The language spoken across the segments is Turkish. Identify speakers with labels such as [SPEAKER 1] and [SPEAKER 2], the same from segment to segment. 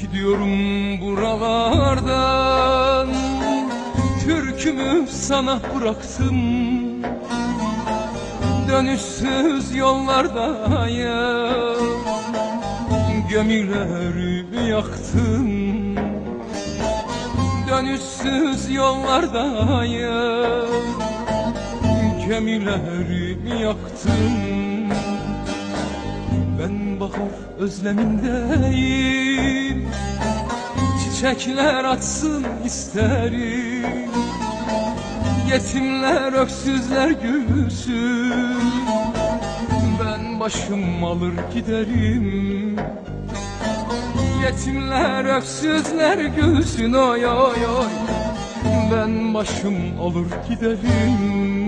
[SPEAKER 1] Gidiyorum buralardan Türkümü sana bıraktım. Dönüşsüz yollardayım Gömüleri yaktım. Dönüşsüz yollardayım Gemilerimi yaktım bahar özlemindeyim Çiçekler açsın isterim. Yetimler öksüzler gülsün. Ben başım alır giderim. Yetimler öksüzler gülsün. Oy oy oy. Ben başım alır giderim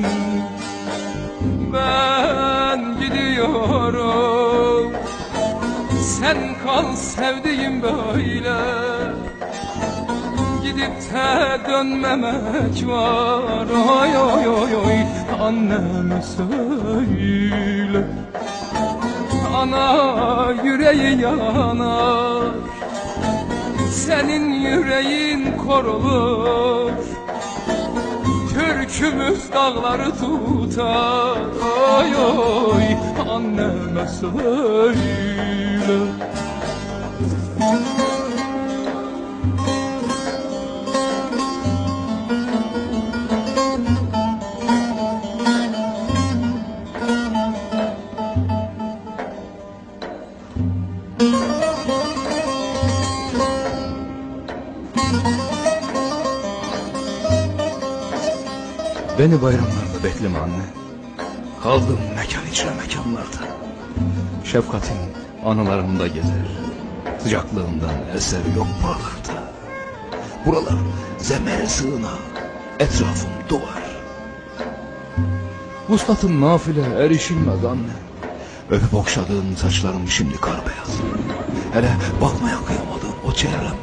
[SPEAKER 1] Kal sevdiğim böyle. Gidip de dönmemek var. Oy oy oy oy. Anneme söyle. Ana yüreği yanar. Senin yüreğin korulur. Türkümüz dağları tutar. Oy oy. Anneme söyle
[SPEAKER 2] Beni bayramlarda bekleme anne. Kaldım mekan içre mekanlarda. Şefkatin anılarımda gezer. Sıcaklığından eser yok buralarda. Buralar zemere sığına, etrafım duvar. Vuslatın nafile erişilmez anne. Öpüp okşadığın saçlarım şimdi kar beyaz. Hele bakmaya kıyamadığın o çehrem.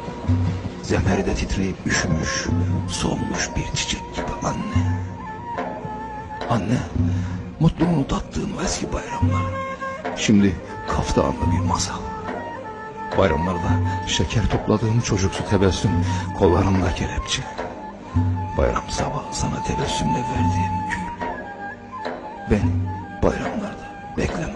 [SPEAKER 2] Zemeride titreyip üşümüş, solmuş bir çiçek gibi anne. Anne, mutluluğunu tattığın o eski bayramlar. Şimdi kaftanlı bir masal. Bayramlarda şeker topladığım çocuksu tebessüm, kollarımda kelepçe. Bayram sabahı sana tebessümle verdiğim gül. Beni bayramlarda bekleme